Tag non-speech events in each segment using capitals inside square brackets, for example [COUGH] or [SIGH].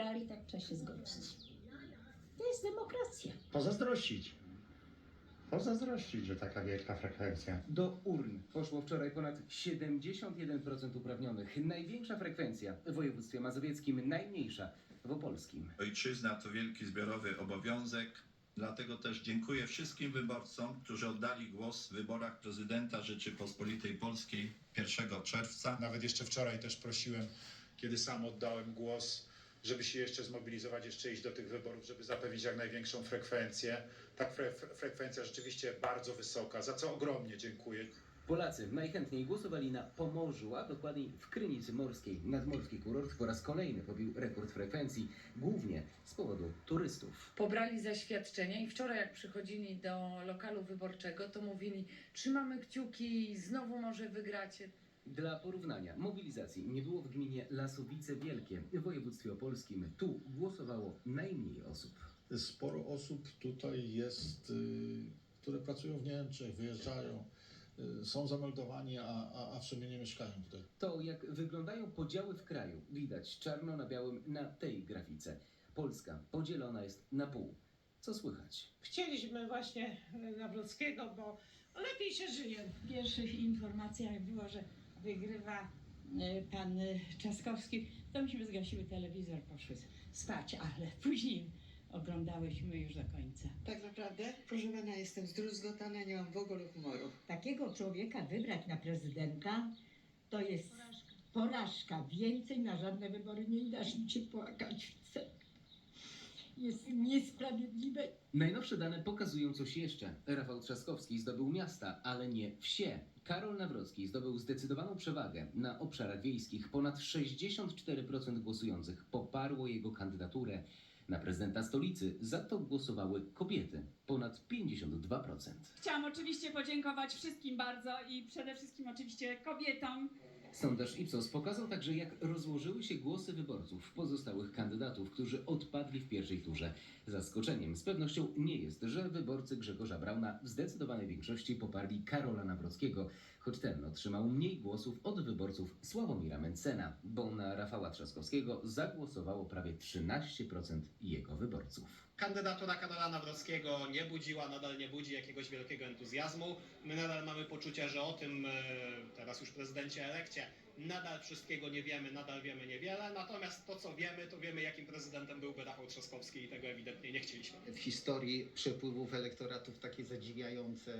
wybrali, tak trzeba się zgodzić. To jest demokracja. Pozazdrościć. Pozazdrościć, że taka wielka frekwencja. Do urn poszło wczoraj ponad 71% uprawnionych. Największa frekwencja w województwie mazowieckim, najmniejsza w opolskim. Ojczyzna to wielki zbiorowy obowiązek. Dlatego też dziękuję wszystkim wyborcom, którzy oddali głos w wyborach prezydenta Rzeczypospolitej Polskiej 1 czerwca. Nawet jeszcze wczoraj też prosiłem, kiedy sam oddałem głos, żeby się jeszcze zmobilizować, jeszcze iść do tych wyborów, żeby zapewnić jak największą frekwencję. Ta fre frekwencja rzeczywiście bardzo wysoka, za co ogromnie dziękuję. Polacy najchętniej głosowali na Pomorzu, a dokładniej w Krynicy Morskiej. Nadmorski kurort po raz kolejny pobił rekord frekwencji, głównie z powodu turystów. pobrali zaświadczenia i wczoraj jak przychodzili do lokalu wyborczego, to mówili trzymamy kciuki, znowu może wygracie. Dla porównania, mobilizacji nie było w gminie Lasowice Wielkie w województwie opolskim. Tu głosowało najmniej osób. sporo osób tutaj jest, y, które pracują w Niemczech, wyjeżdżają, y, są zameldowani, a, a, a w sumie nie mieszkają tutaj. To, jak wyglądają podziały w kraju, widać czarno na białym na tej grafice. Polska podzielona jest na pół. Co słychać? Chcieliśmy właśnie e, Nawrockiego, bo lepiej się żyje. W pierwszych informacjach było, że wygrywa e, pan e, Trzaskowski, to myśmy zgasiły telewizor, poszły spać, ale [LAUGHS] później oglądałyśmy już do końca. Tak naprawdę, proszę pana, jestem zdruzgotana, nie mam w ogóle humoru. takiego człowieka wybrać na prezydenta, to jest porażka. Więcej na żadne wybory nie dasz mi się płakać. Jest niesprawiedliwe Najnowsze dane pokazują coś jeszcze. Rafał Trzaskowski zdobył miasta, ale nie wsie. Karol Nawrocki zdobył zdecydowaną przewagę na obszarach wiejskich. Ponad 64% głosujących poparło jego kandydaturę. Na prezydenta stolicy za to głosowały kobiety. Ponad 52%. Chciałam oczywiście podziękować wszystkim bardzo i przede wszystkim oczywiście kobietom. Sondaż Ipsos pokazał także, jak rozłożyły się głosy wyborców pozostałych kandydatów, którzy odpadli w pierwszej turze. Zaskoczeniem z pewnością nie jest, że wyborcy Grzegorza Brauna w zdecydowanej większości poparli Karola Nawrockiego, choć ten otrzymał mniej głosów od wyborców Sławomira Mencena, bo na Rafała Trzaskowskiego zagłosowało prawie 13% jego wyborców. Kandydatura Karola Nawrockiego nie budziła, nadal nie budzi jakiegoś wielkiego entuzjazmu. My nadal mamy poczucie, że o tym e, teraz już prezydencie elekcie nadal wszystkiego nie wiemy, nadal wiemy niewiele. Natomiast to, co wiemy, to wiemy, jakim prezydentem byłby Rafał Trzaskowski i tego ewidentnie nie chcieliśmy. w historii przepływów elektoratów takie zadziwiające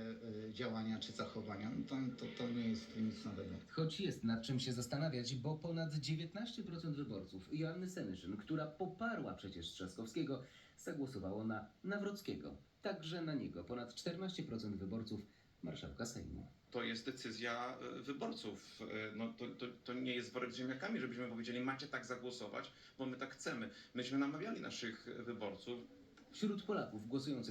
y, działania czy zachowania, no to, to, to nie jest nic nowego. Choć jest nad czym się zastanawiać, bo ponad 19% wyborców Joanny Senyszyn, która poparła przecież Trzaskowskiego, zagłosowało na Nawrockiego. Także na niego ponad 14% wyborców marszałka Sejmu. to jest decyzja e, wyborców. E, No, to, to, to nie jest worek z ziemniakami, żebyśmy powiedzieli, macie tak zagłosować, bo my tak chcemy. Myśmy namawiali naszych wyborców, Wśród Polaków głosujących